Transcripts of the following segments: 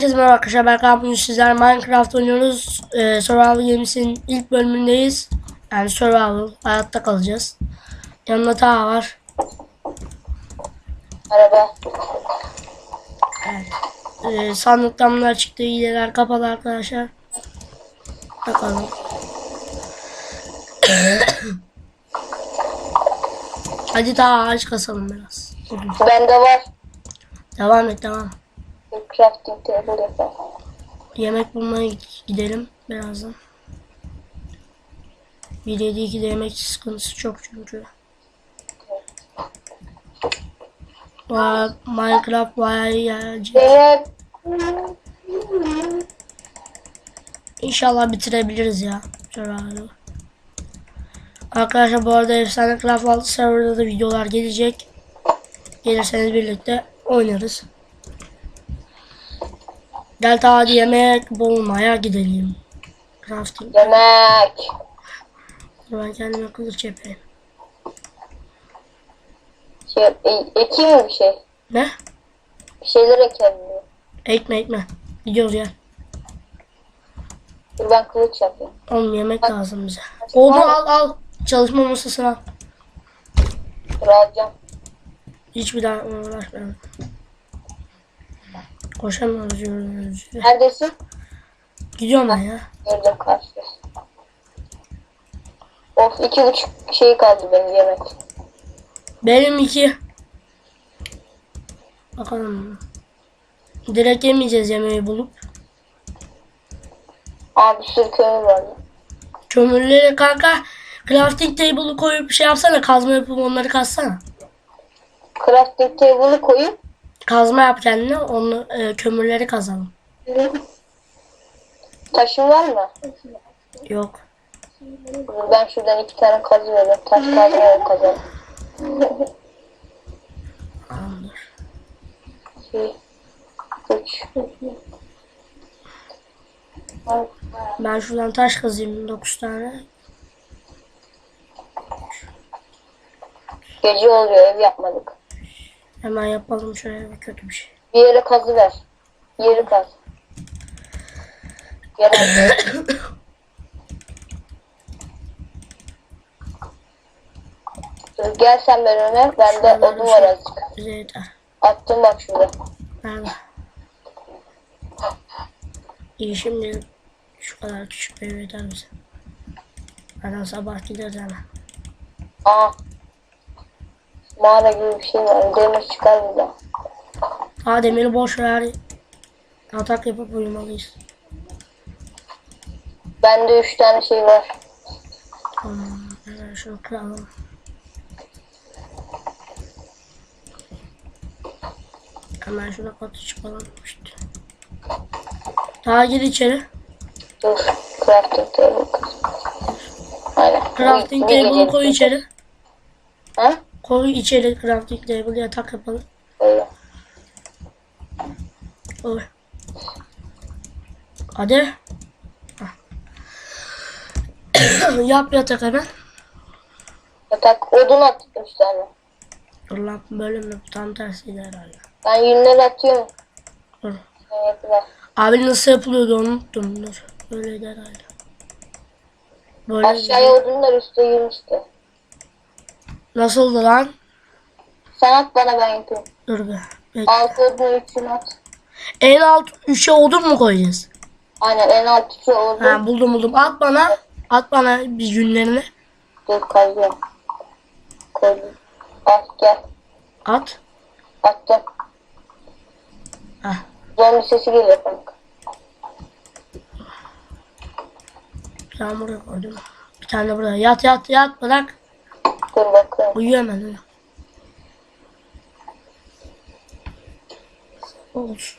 Herkese merhaba arkadaşlar ben. Bugün sizler Minecraft oynuyoruz. Ee, Survival Games'in ilk bölümündeyiz. Yani Survival hayatta kalacağız. Yanımda Taha var. Araba. Evet. Ee, sandıktan bunlar çıktı. Hileler kapalı arkadaşlar. Bakalım. Hadi daha ağaç kasalım biraz. Bende var. Devam et devam. Crafting table yapalım. Yemek bulmaya gidelim birazdan. 1.7.2'de yemek sıkıntısı çok çünkü. Vay, Minecraft bayağı iyi gelecek. İnşallah bitirebiliriz ya. Survival'ı. Arkadaşlar bu arada Efsane Craft 6 serverda da videolar gelecek. Gelirseniz birlikte oynarız. Gel ta hadi yemek bulmaya gidelim. Crafting. Yemek. Dur Ben kendime kılıç yapayım. Şey, e, ekeyim mi bir şey? Ne? Bir şeyler ekelim. diyor. Ekme ekme. Gidiyoruz ya. Dur ben kılıç yapayım. Oğlum yemek lazım bize. Oldu al al. Çalışma masasına. al. Dur alacağım. Hiçbir daha uğraşmayalım. Koşamıyoruz yürüyoruz. Neredesin? Gidiyorum ben ya. Gördüm karşıda. Of iki buçuk şey kaldı benim yemek. Benim iki. Bakalım. Direkt yemeyeceğiz yemeği bulup. Aa bir sürü kömür var. Kömürleri kanka crafting table'ı koyup şey yapsana kazma yapıp onları kazsana. Crafting table'ı koyup Kazma yap kendine onu e, kömürleri kazalım. taşın var mı? Yok. Ben şuradan iki tane kazı veriyorum. Taş kazma kazalım. Tamamdır. Üç. Ben şuradan taş kazayım 9 tane. Gece oluyor ev yapmadık. Hemen yapalım şöyle bir kötü bir şey. Bir yere kazı ver. Bir yere kaz. Yere Gel sen ben öne. Bende odun var azıcık. Yeter. Attım bak şurada. Nerede? İyi şimdi şu kadar küçük bir ev bize. Zaten sabah gideriz hemen. Aa. Mağara gibi bir şey var. Demir çıkar burada. Aa demiri boş ver. Atak yapıp uyumalıyız. Bende üç tane şey var. Tamam. Hemen şunu kıralım. Hemen şuna katı çıkalım. İşte. Daha gir içeri. Dur. Crafting table. Aynen. Crafting table'ı koy içeri. Koy içeri crafting table yatak yapalım. Koy. Hadi. Yap yatak hemen. Yatak odun at üç tane. Dur lan böyle mi? Tam tersiydi herhalde. Ben yünleri atıyorum. Dur. Yapılar. Abi nasıl yapılıyordu onu unuttum. Dur. Böyleydi herhalde. Böyle Aşağıya odunlar üstte yün işte. Nasıldı lan? Sen at bana ben yapayım. Dur be. Bekle. Altı odun üç yün at. En alt 3'e odun mu koyacağız? Aynen en alt üçü odun. Ha buldum buldum. At bana. At bana bir günlerini. Dur kazıyorum. Koydum. Al gel. At. Attım. Hah. Zombi sesi geliyor kanka. Tane buraya koydum. Bir tane de buraya. Yat yat yat bırak. Dur bakıyorum. Uyuyor hemen uyu. Olsun.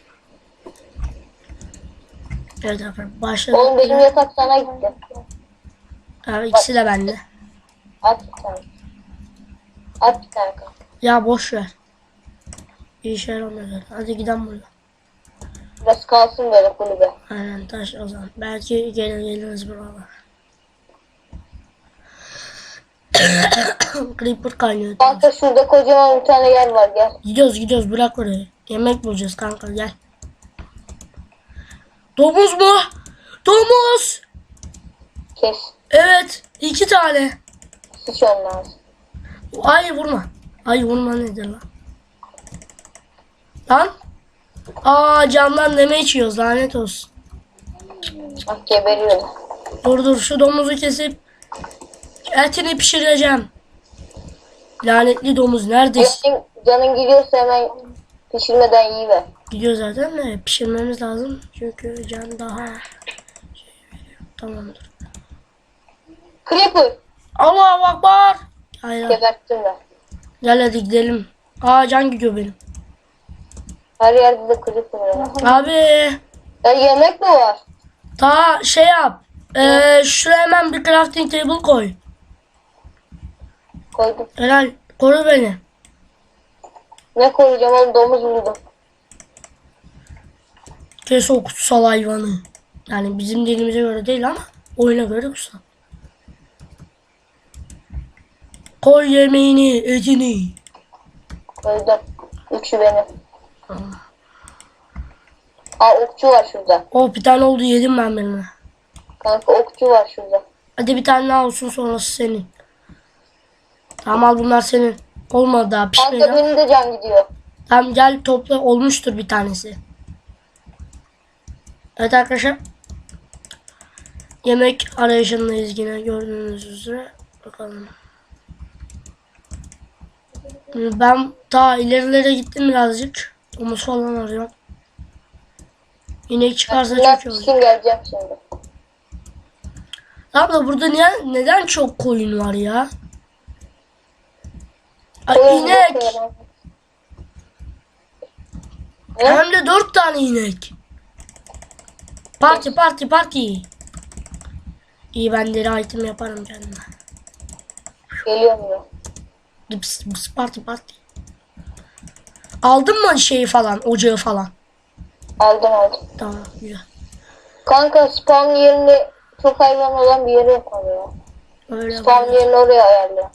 Evet efendim başladık. Oğlum benim yatak sana gitti. Abi ikisi de bende. At bir tane. At bir tane kanka. Ya boş ver. Bir işe yaramıyor zaten. Hadi gidelim buradan. Biraz kalsın böyle kulübe. Aynen taş o zaman. Belki gelir geliriz buralar. Creeper kaynıyor. Kanka şurada kocaman bir tane yer var gel. Gidiyoruz gidiyoruz bırak orayı. Yemek bulacağız kanka gel. Domuz mu? Domuz. Kes. Evet. iki tane. Onun ağzına. Ay vurma. Ay vurma nedir lan? Lan. Aa camdan deme içiyoruz lanet olsun. Bak geberiyor. Dur dur şu domuzu kesip etini pişireceğim. Lanetli domuz neredesin? Canın, canın gidiyorsa hemen pişirmeden yiyiver. Gidiyor zaten de pişirmemiz lazım. Çünkü can daha şey veriyor. Tamamdır. Creeper. Allahu Akbar. Hayır. Geberttim ben. Gel hadi gidelim. Aa can gidiyor benim. Her yerde de creeper var. Abi Ya yemek mi var? ta şey yap. Ee, şuraya hemen bir crafting table koy. Koydum. Helal. Koru beni. Ne koyacağım oğlum domuz buldum. Kes o kutsal hayvanı. Yani bizim dilimize göre değil ama oyuna göre kutsal. Koy yemeğini, etini. Koydum. Üçü benim. Aa okçu var şurada. Oh bir tane oldu yedim ben birini. Kanka okçu var şurada. Hadi bir tane daha olsun sonrası senin. Tamam al bunlar senin. Olmadı daha pişmedi. Kanka benim de can gidiyor. Tamam gel topla olmuştur bir tanesi. Evet arkadaşlar. Yemek arayışındayız yine gördüğünüz üzere. Bakalım. Ben ta ilerilere gittim birazcık. Omuz falan arıyorum. İnek çıkarsa çok iyi olur. geleceğim şimdi. Abla burada niye, neden çok koyun var ya? Ay inek. Hem de dört tane inek. Parti parti parti. İyi ben deri item yaparım kendime. Geliyorum ya. Dıps dıps parti parti. Aldın mı şeyi falan ocağı falan? Aldım aldım. Tamam güzel. Kanka spawn yerine çok hayvan olan bir yere yapalım ya. Öyle Spawn yerini oraya ayarla.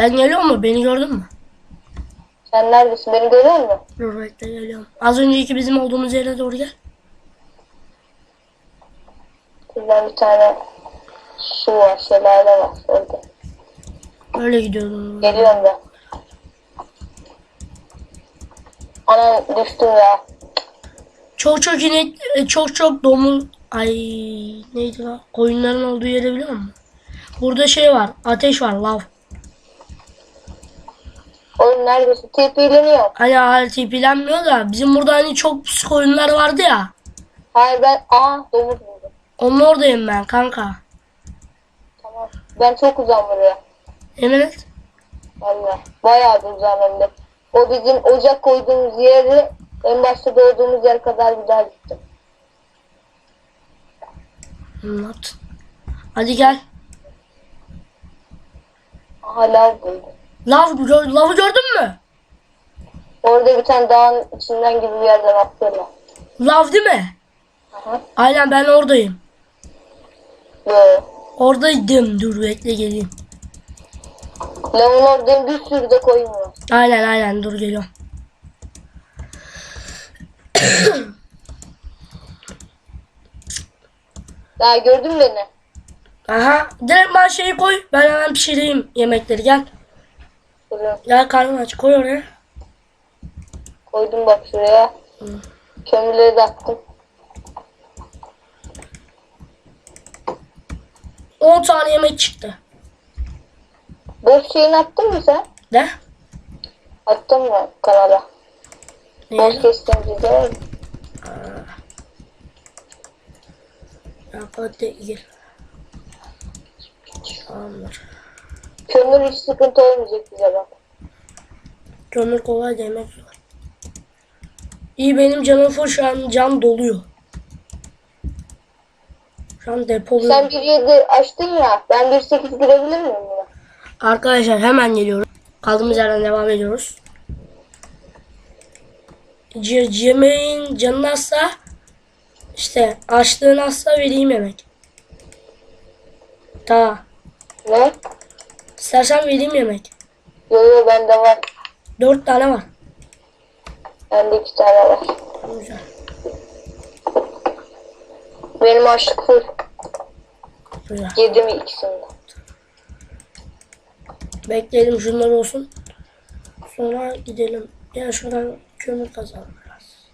Sen geliyor mu? Beni gördün mü? Sen neredesin? Beni görüyor musun? Dur bekle geliyorum. Az önceki bizim olduğumuz yere doğru gel. Buradan bir tane su var, şelale var orada. Öyle gidiyordum. Geliyorum da. Ana düştüm ya. Çok çok inek, e, çok çok domuz, ay neydi lan? Koyunların olduğu yeri biliyor musun? Burada şey var, ateş var, lav. Oğlum neredesin? TP'leniyor. Hani hala tipilenmiyor da bizim burada hani çok pis koyunlar vardı ya. Hayır ben... Aa domuz buldum. Onun oradayım ben kanka. Tamam. Ben çok uzam buraya. Emin et. Valla. Bayağı bir uzam hem de. O bizim ocak koyduğumuz yeri en başta doğduğumuz yer kadar güzel gittim. Anlat. Hadi gel. Hala buldum. Lav, lavı gördün mü? Orada bir tane dağın içinden gibi bir yerden atlıyorlar. Lav değil mi? Aha. Aynen ben oradayım. Yo. Oradaydım. Dur bekle geleyim. Lavın orada bir sürü de koyun var. Aynen aynen dur geliyorum. Daha gördün beni? Aha. Direkt ben şeyi koy. Ben hemen pişireyim yemekleri gel. Gel karnın aç koy oraya. koydum bak şuraya. Kömürleri de attım. 10 tane yemek çıktı. Boş şeyini attın mı sen? De. Attın mı kanala? Boş Ne? kestiğimiz de Ya hadi gir. Tamamdır. kömür hiç sıkıntı olmayacak bize bak. Kömür kolay da yemek zor. İyi benim canım full şu an can doluyor. Şu an depoluyor. Sen 1.7 açtın ya. Ben 1.8 girebilir miyim buna? Arkadaşlar hemen geliyoruz. Kaldığımız yerden devam ediyoruz. C yemeğin canını azsa işte açlığını azsa vereyim yemek. Tamam. Ne? İstersen vereyim yemek. Yo yo bende var. Dört tane var. Bende iki tane var. Güzel. açlık full. Güzel. Yedim ikisini. Bekleyelim şunlar olsun. Sonra gidelim. Ya şuradan kömür kazalım biraz.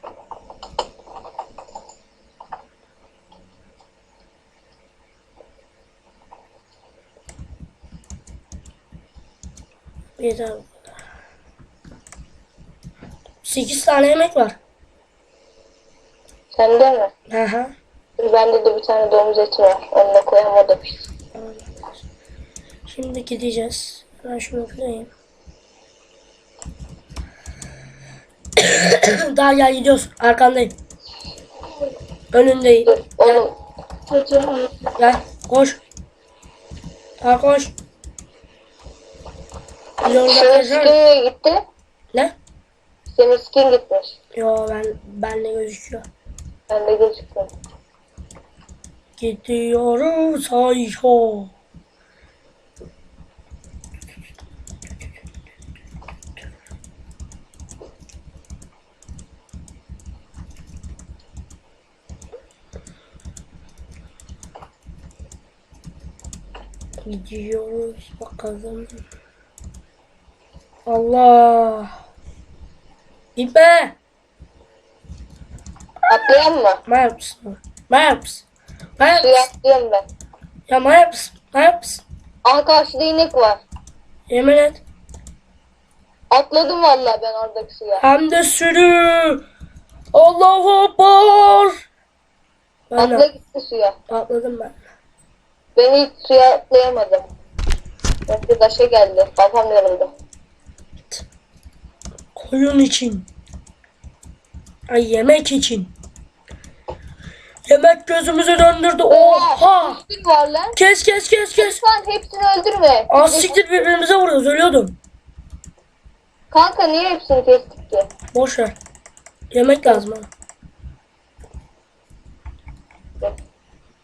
Yeter bu. 8 tane yemek var. Sende mi? Hı hı. Bende de bir tane domuz eti var. Onu da pişsin. Şimdi gideceğiz. Ben şunu koyayım. Daha gel gidiyoruz. Arkandayım. Önündeyim. Dur oğlum. Gel koş. Daha koş. Skin niye gitti? Senin skin gitmiş. Yo ben benle gözüküyor. Bende gözükmüyor. Gidiyoruz Ayşo. Gidiyoruz bakalım. Allah. İpe. Atlayayım mı? Maps. Maps. Maps. Suya atlıyorum ben. Ya Maps. Maps. Aha karşıda inek var. Yemin et. Atladım vallahi ben oradaki suya. Hem de sürü. Allahu Akbar. Ben Atla gitti suya. atladım ben. Ben ilk suya atlayamadım. Çünkü taşa geldi. Kafam yarıldı. Koyun için. Ay yemek için. Yemek gözümüzü döndürdü. Oha. Skin var lan. Kes kes kes kes. Lütfen hepsini öldürme. Az siktir birbirimize vuruyoruz. Ölüyordum. Kanka niye hepsini kestik ki? Boş ver. Yemek lazım bana.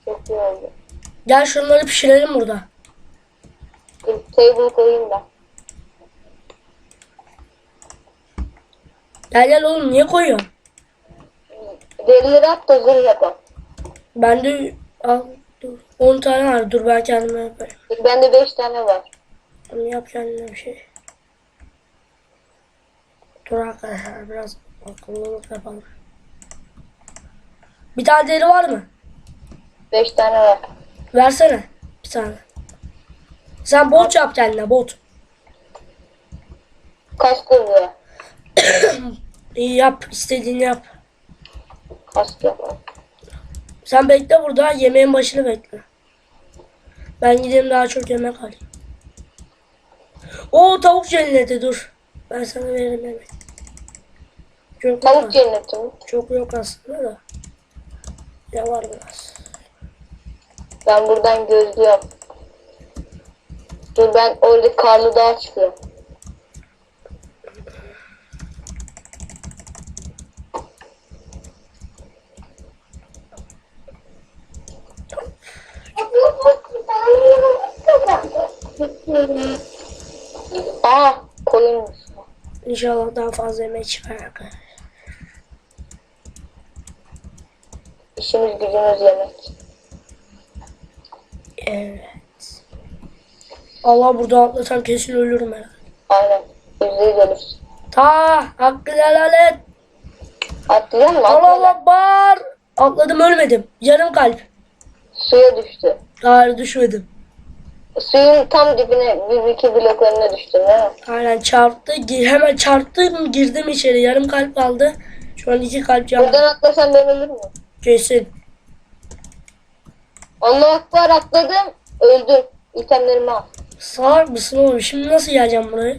Çok iyi oldu. Gel şunları pişirelim burada. Dur, Table koyayım da. Gel gel oğlum niye koyuyorsun? Derileri at da zırh yapalım. Bende al dur. 10 tane var. Dur ben kendime yaparım. Bende 5 tane var. Onu yap kendine bir şey. Dur arkadaşlar biraz akıllılık yapalım. Bir tane deri var mı? 5 tane var. Versene bir tane. Sen bot yap kendine bot. Kask oluyor. İyi yap istediğini yap. Kask. Sen bekle burada yemeğin başını bekle. Ben gideyim daha çok yemek alayım. O tavuk cenneti dur. Ben sana veririm yemek. Çok yok, Tavuk cenneti mi? çok yok aslında da. Ya var biraz. Ben buradan gözlüyorum. Dur ben orada karlı dağa çıkıyorum. Aa koyunmuş. İnşallah daha fazla yemek çıkar arkadaşlar. İşimiz gücümüz yemek. Evet. Allah burada atlasam kesin ölürüm herhalde. Aynen. Yüzde yüz ölürsün. Ta hakkı helal et. Atlayacak mı? Allah. Akbar. Atladım ölmedim. Yarım kalp. Suya düştü. Hayır düşmedim. Suyun tam dibine bir iki blok önüne düştün değil mi? Aynen çarptı. Gi- Hemen çarptım girdim içeri. Yarım kalp kaldı. Şu an iki kalp canlı. Buradan atlasan ben ölür mü? Kesin. Allah akbar atladım. Öldüm. İtemlerimi al. Salak mısın oğlum? Şimdi nasıl geleceğim buraya?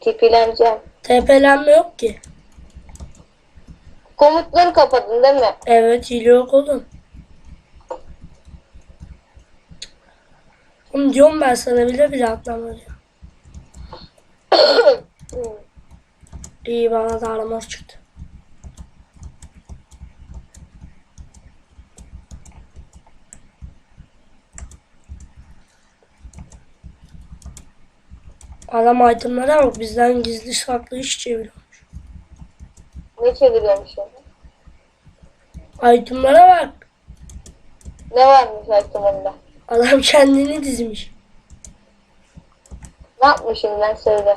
Tipileneceğim. TP'lenme yok ki. Komutları kapadın değil mi? Evet hile yok oğlum. Oğlum diyorum ben sana bile bile atlama diyor. İyi bana da aramaz çıktı. Adam itemlara bak bizden gizli saklı iş çeviriyormuş. ne çeviriyormuş onu? Itemlara bak. Ne varmış item'ında? Adam kendini dizmiş. Ne yapmışım ben söyle.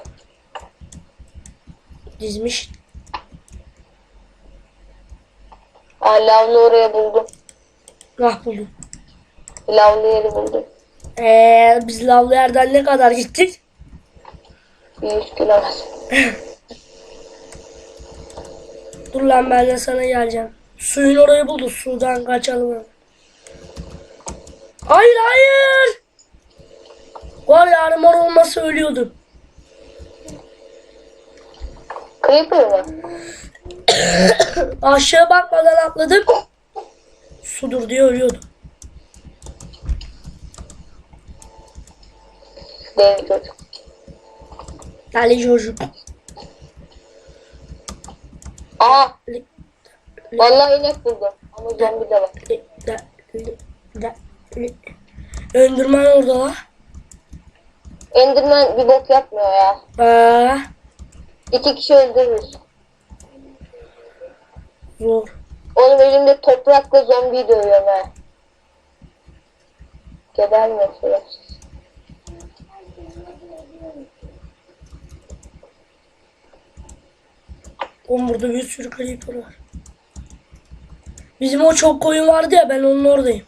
Dizmiş. Aa lavlı oraya buldum. Nah buldum. Lavlı yeri buldum. Eee biz lavlı yerden ne kadar gittik? Bir 100 kilometre. Dur lan ben de sana geleceğim. Suyun orayı buldu. Sudan kaçalım. Hayır hayır. Var ya armor olmasa ölüyordum. Creeper mı? Aşağı bakmadan atladım. Sudur diye ölüyordum. Değil çocuk. Deli çocuk. Aa vallahi inek buldum. Ama zombi de var. Öndürmen orada la. Enderman bir bok yapmıyor ya. Aa, İki kişi öldürürüz. zor. Oğlum elimde toprakla zombiyi dövüyorum ha. Geber mi şerefsiz? Oğlum burada bir sürü creeper var. Bizim o çok koyun vardı ya ben onun oradayım.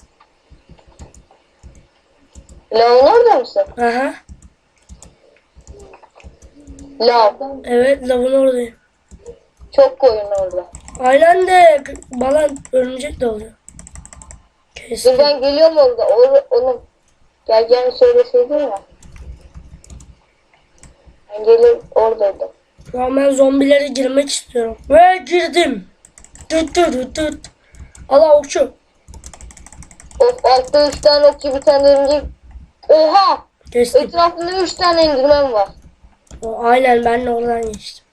Lavın orada mısın? Aha. Lav. Evet lavın oradayım. Çok koyun orada. Aynen de bana örümcek de oluyor. Dur Kesin. ben geliyorum orada. Or onun geleceğini söyleseydin ya. Ben gelip oradaydım. Ama ben zombilere girmek istiyorum. Ve girdim. Tut tut tut tut. Allah okçu. Of altta üç tane okçu bir tane örümcek. Oha! Geçtim. Etrafında üç tane endirmen var. O, aynen ben de oradan geçtim.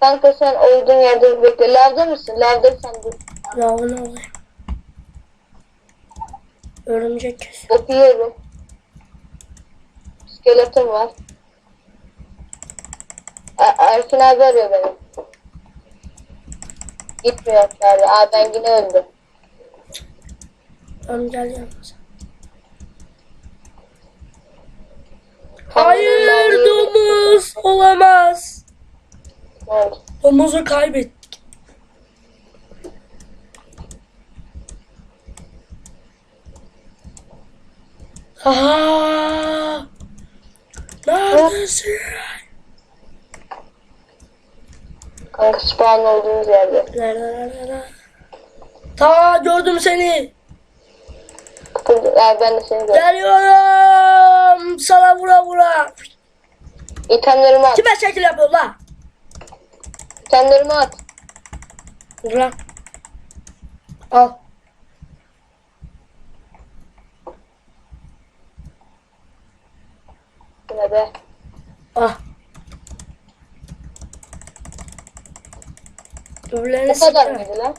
Kanka sen olduğun yerde bekle. Lavda mısın? Lavdaysan dur. Lavın oradayım. Örümcek kesiyor. Okuyorum. Skeleton var. Er- Erkin abi arıyor beni. Gitmiyor abi. Aa ben yine öldüm. Tamam gel yanımıza. Hayır domuz olamaz. Oldu? Domuzu kaybettik. Aha! Neredesin? Kanka spawn olduğumuz yerde. Nerede nerede nerede? Ta gördüm seni. Ya ben de seni gördüm. Geliyorum. Sana vura vura. İtemlerimi at. Kime şekil yapıyor la? İtemlerimi at. Dur lan. Al. Yine be. Ah. Öbürlerini Bu kadar siktir. mıydı lan?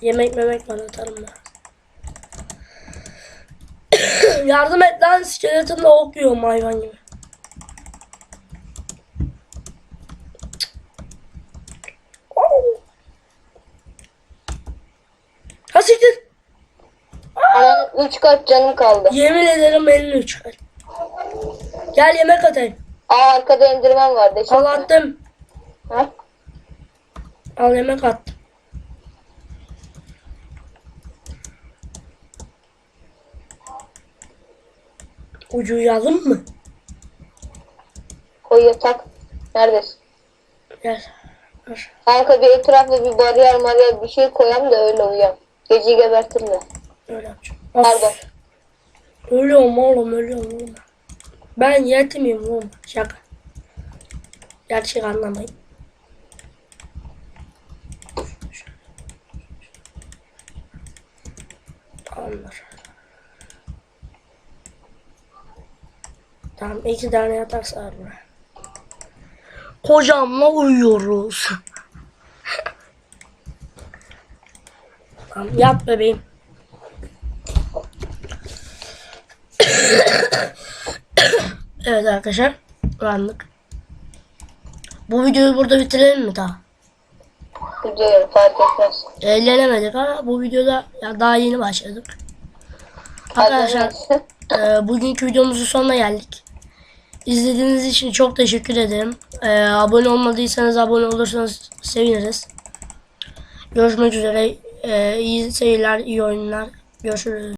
Yemek memek var atarım ben. Yardım et lan skeletonla ok yiyorum hayvan gibi. Ha siktir. Aman 3 kalp canım kaldı. Yemin ederim elini çıkar. Gel yemek atayım. Aa arkada endirmen var. Deşik Al attım. Ha? Al yemek attım. Uyuyalım mı? Koy yatak. Neredesin? Gel. Dur. Kanka bir etrafına bir bariyer mariyer bir şey koyalım da öyle uyuyalım. Geceyi gebertirler. Öyle yapacağım. Pardon. Of. Ölüyorum oğlum ölüyorum oğlum. Ben yetimim oğlum. Şaka. Gerçek anlamayın. Tamamdır. Tamam iki tane yatak buraya. Kocamla uyuyoruz. tamam yat bebeğim. evet arkadaşlar. Uyandık. Bu videoyu burada bitirelim mi daha? Biliyorum fark etmez. Eğlenemedik ama bu videoda ya daha yeni başladık. Arkadaşlar e, bugünkü videomuzun sonuna geldik. İzlediğiniz için çok teşekkür ederim. E, abone olmadıysanız abone olursanız seviniriz. Görüşmek üzere. E, iyi seyirler, iyi oyunlar. Görüşürüz.